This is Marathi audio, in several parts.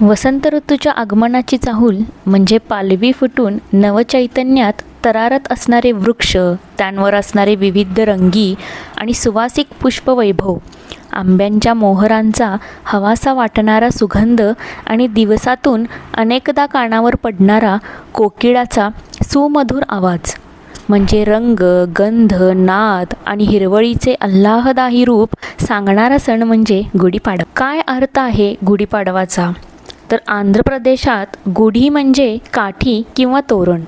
वसंत ऋतूच्या आगमनाची चाहूल म्हणजे पालवी फुटून नवचैतन्यात तरारत असणारे वृक्ष त्यांवर असणारे विविध रंगी आणि सुवासिक पुष्पवैभव. आंब्यांच्या मोहरांचा हवासा वाटणारा सुगंध आणि दिवसातून अनेकदा कानावर पडणारा कोकिळाचा सुमधुर आवाज. म्हणजे रंग गंध नाद आणि हिरवळीचे अल्लाहदाही रूप सांगणारा सण म्हणजे गुढीपाडवा. काय अर्थ आहे गुढीपाडवाचा? तर आंध्र प्रदेशात गुढी म्हणजे काठी किंवा तोरण.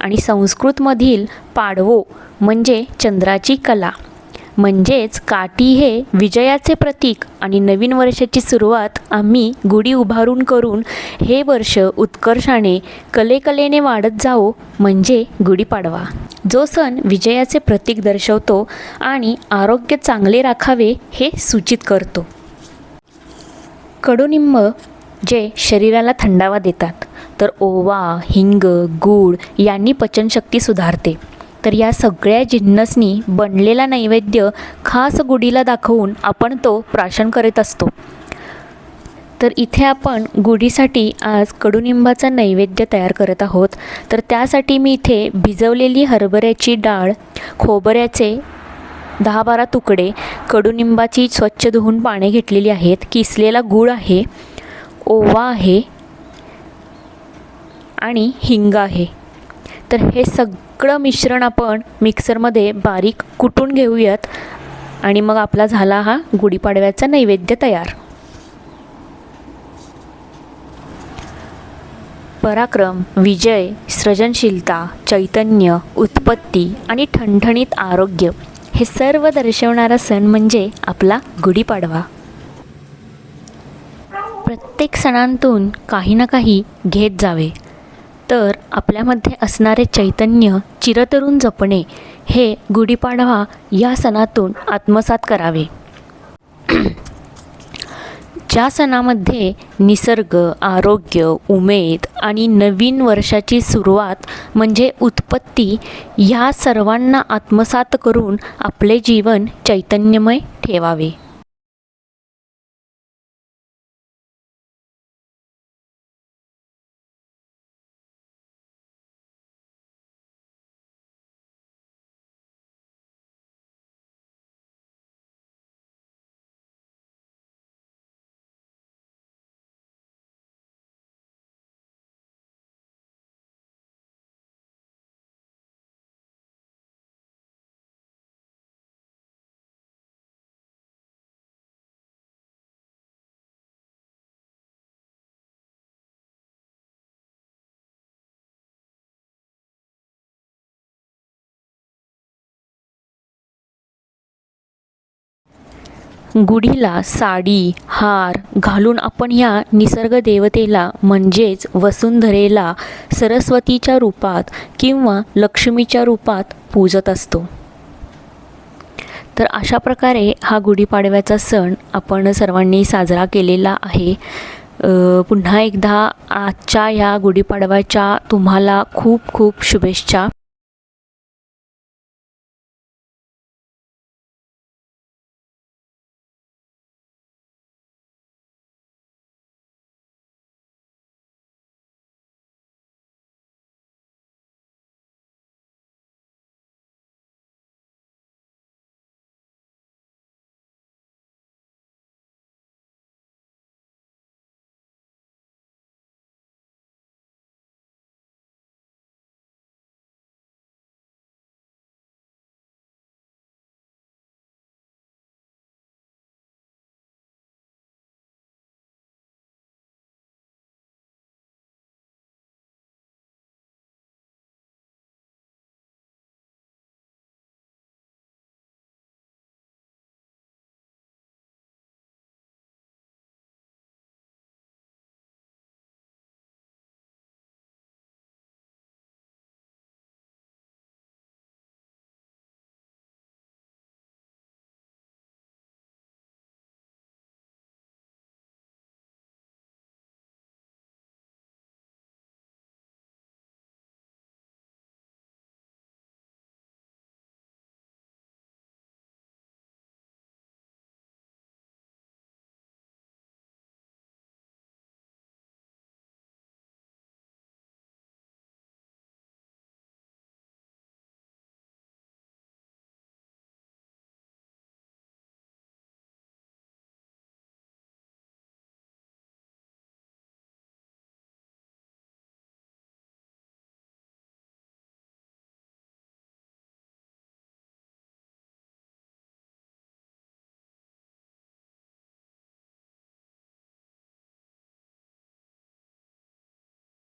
आणि संस्कृतमधील पाडवो म्हणजे चंद्राची कला. म्हणजेच काठी हे विजयाचे प्रतीक आणि नवीन वर्षाची सुरुवात आम्ही गुढी उभारून करून हे वर्ष उत्कर्षाने कलेकलेने वाढत जावो म्हणजे गुढीपाडवा जो सण विजयाचे प्रतीक दर्शवतो आणि आरोग्य चांगले राखावे हे सूचित करतो. कडुनिंब जे शरीराला थंडावा देतात तर ओवा हिंग गूळ यांनी पचनशक्ती सुधारते. तर या सगळ्या जिन्नसनी बनलेला नैवेद्य खास गुढीला दाखवून आपण तो प्राशन करीत असतो. तर इथे आपण गुढीसाठी आज कडुनिंबाचा नैवेद्य तयार करत आहोत. तर त्यासाठी मी इथे भिजवलेली हरभऱ्याची डाळ खोबऱ्याचे दहा बारा तुकडे कडुनिंबाची स्वच्छ धुवून पाने घेतलेली आहेत किसलेला गूळ आहे ओवा आहे आणि हिंग आहे. तर हे सगळं मिश्रण आपण मिक्सरमध्ये बारीक कुटून घेऊयात आणि मग आपला झाला हा गुढीपाडव्याचा नैवेद्य तयार. पराक्रम विजय सृजनशीलता चैतन्य उत्पत्ती आणि ठणठणीत आरोग्य हे सर्व दर्शवणारा सण म्हणजे आपला गुढीपाडवा. प्रत्येक सणांतून काही ना काही घेत जावे. तर आपल्यामध्ये असणारे चैतन्य चिरतरून जपणे हे गुढीपाडवा या सणातून आत्मसात करावे. ज्या सणामध्ये निसर्ग आरोग्य उमेद आणि नवीन वर्षाची सुरुवात म्हणजे उत्पत्ती ह्या सर्वांना आत्मसात करून आपले जीवन चैतन्यमय ठेवावे. गुढीला साडी हार घालून आपण ह्या निसर्ग देवतेला म्हणजेच वसुंधरेला सरस्वतीच्या रूपात किंवा लक्ष्मीच्या रूपात पूजत असतो. तर अशा प्रकारे हा गुढीपाडव्याचा सण आपण सर्वांनी साजरा केलेला आहे. पुन्हा एकदा आजच्या ह्या गुढीपाडव्याच्या तुम्हाला खूप खूप शुभेच्छा.